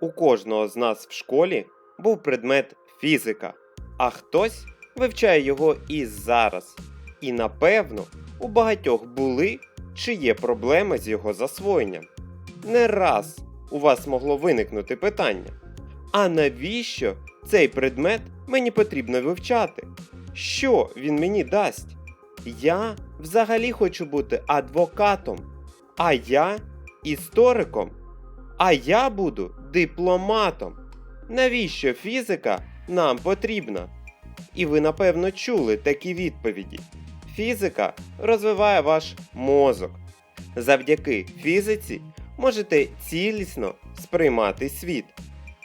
У кожного з нас в школі був предмет фізика, а хтось вивчає його і зараз. І напевно, у багатьох були чи є проблеми з його засвоєнням. Не раз у вас могло виникнути питання: а навіщо цей предмет мені потрібно вивчати? Що він мені дасть? Я взагалі хочу бути адвокатом, а я істориком, а я буду дипломатом. Навіщо фізика нам потрібна? І ви напевно чули такі відповіді. Фізика розвиває ваш мозок. Завдяки фізиці можете цілісно сприймати світ.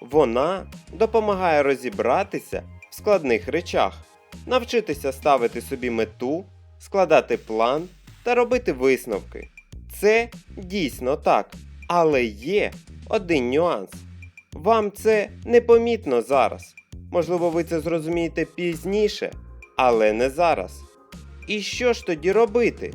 Вона допомагає розібратися в складних речах, навчитися ставити собі мету, складати план та робити висновки. Це дійсно так, але є один нюанс. Вам це непомітно зараз. Можливо, ви це зрозумієте пізніше, але не зараз. І що ж тоді робити?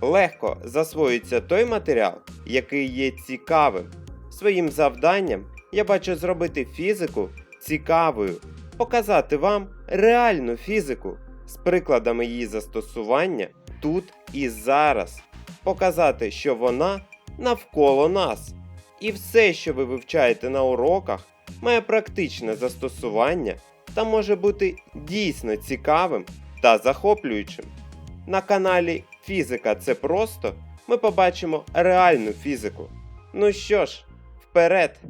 Легко засвоюється той матеріал, який є цікавим. Своїм завданням я бачу зробити фізику цікавою, показати вам реальну фізику з прикладами її застосування тут і зараз, показати, що вона навколо нас. І все, що ви вивчаєте на уроках, має практичне застосування та може бути дійсно цікавим та захоплюючим. На каналі Фізика це просто ми побачимо реальну фізику. Ну що ж, вперед!